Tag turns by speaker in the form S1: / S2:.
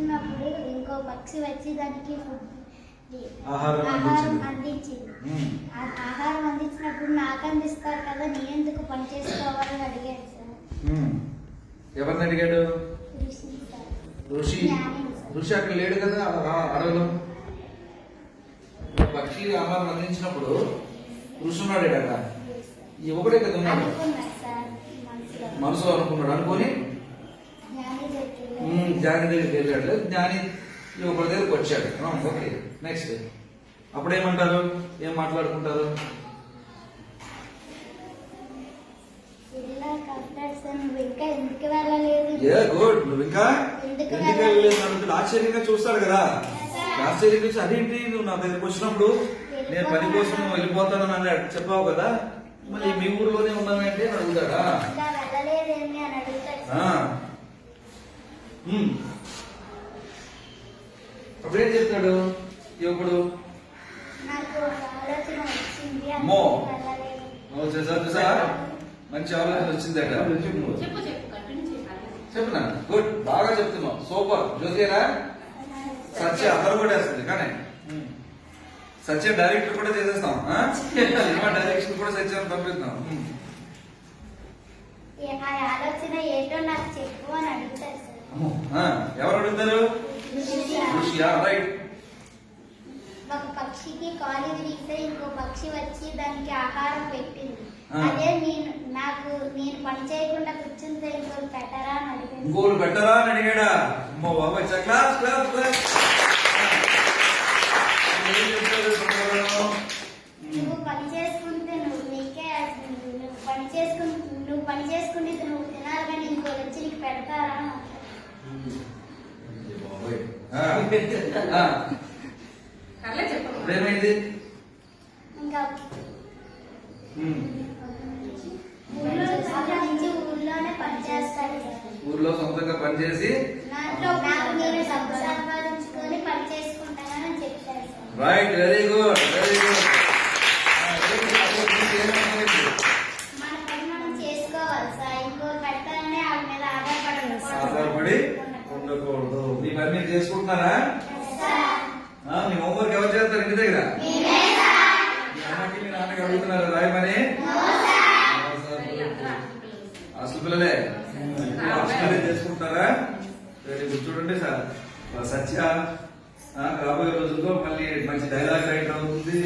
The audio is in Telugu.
S1: కూర్చున్నప్పుడు ఇంకో పక్షి వచ్చి దానికి
S2: ఆహారం అందించింది.
S1: ఆహారం అందించినప్పుడు నాకు అందిస్తారు కదా నేను ఎందుకు పని చేసుకోవాలని అడిగాడు సార్.
S2: ఎవరిని అడిగాడు?
S1: ఋషి
S2: ఋషి. అక్కడ లేడు కదా అడవిలో పక్షి ఆహారం అందించినప్పుడు ఋషి ఉన్నాడు అక్కడ ఈ ఒకడే కదా
S1: మనసులో
S2: అనుకున్నాడు. అనుకొని
S1: దగ్గరికి
S2: వెళ్ళాడు. జ్ఞాని ఒకరి దగ్గరికి వచ్చాడు. ఓకే నెక్స్ట్ అప్పుడేమంటారు? ఏం మాట్లాడుకుంటారు? గుడ్. నువ్వు ఇంకా
S1: ఎందుకు
S2: వెళ్ళలేదు ఆశ్చర్యంగా చూస్తాడు కదా. ఆశ్చర్యంగా చూసి అదేంటి నువ్వు నా దగ్గరికి వచ్చినప్పుడు? నేను పని కోసం వెళ్ళిపోతానని అన్నాడు. చెప్పావు కదా. మళ్ళీ మీ ఊర్లోనే ఉన్నానంటే అడుగుతాడా
S1: ఇంకా వెళ్ళలేదేమి అని అడుగుతాడు
S2: ఆ.
S1: సార్
S2: అప్పుడేం చెప్తాడు యువకుడు?
S1: నాకు ఒక ఆలోచన వచ్చింది
S2: అమ్మో.
S1: అందుకే వెళ్ళలేదు.
S2: నువ్వు చూసా చూసా మంచి ఆలోచన వచ్చిందట.
S3: చెప్పు చెప్పు. కంటిన్యూ చేయాలి
S2: చెప్తున్నా గుడ్. బాగా చెప్తున్నావు. సూపర్. జ్యోతిరా సత్య అందరూ కూడా వేస్తుంది కానీ. సత్య డైరెక్టర్ కూడా చేసేస్తాం. ఆ? సినిమా డైరెక్షన్ కూడా సత్యాన్ని పంపిస్తాం.
S1: ఏ- ఆలోచన ఏంటో నాకు చెప్పు అని అడుగుతాడు సార్
S2: అమ్మో. ఆ, ఎవరు అడుగుతారు ఋషియా రైట్
S1: ఒక పక్షికి కాలు విరిగితే ఇంకో పక్షి వచ్చి దానికి ఆహారం పెట్టింది. అదే నేను నాకు నేను పని చేయకుండా కూర్చుంటే ఇంకోటి పెట్టరా అని అడిగాను
S2: ఇంకోరు పెట్టరా అని అడిగాడా? అమ్మో బాబా క్లాస్ క్లాస్ క్లాస్ ఏం చెప్తాడు సమాధానం?
S1: నువ్వు పని చేసుకుంటే నువ్వు నీకే నువ్వు పని చేసుకుని నువ్వు పని చేసుకుంటే నువ్వు తినాలి కానీ ఇంకో వచ్చి నీకు పెడతారా అని అంటాడు.
S2: బాబోయ్. ఆ, ఆ,
S3: కర్లే చెప్పు
S2: ఇప్పుడేమైంది
S1: ఇంకా
S2: ఉమ్.
S1: ఊళ్ళో అక్కడి నుంచి ఊళ్ళోనే పని చేస్తాడు సార్.
S2: ఊర్లో సొంతంగా పనిచేసి
S1: దాంట్లో నాకు నేను డబ్బు సంపాదించుకొని పని చేసుకుంటానని చెప్పారు. Sir
S2: right very good very good
S1: మన పని మనం చేసుకోవాలి సార్ ఇంకో పెట్టాలని వాళ్ళ మీద ఆధారపడకూడదు.
S2: ఆధారపడి ఉండకూడదు మీ పని మీరు మీ హోంవర్క్ ఎవరు చేస్తారు? ఇంటి దగ్గర? మీ అమ్మకి మీ నాన్నకి అడుగుతున్నారు రాయమని అసలు పిల్లలే. చేసుకుంటారా? వెరీ గుడ్ చూడండి సార్. సత్య రాబోయే రోజుల్లో మళ్ళీ మంచి డైలాగ్ రైటర్ అవుతుంది.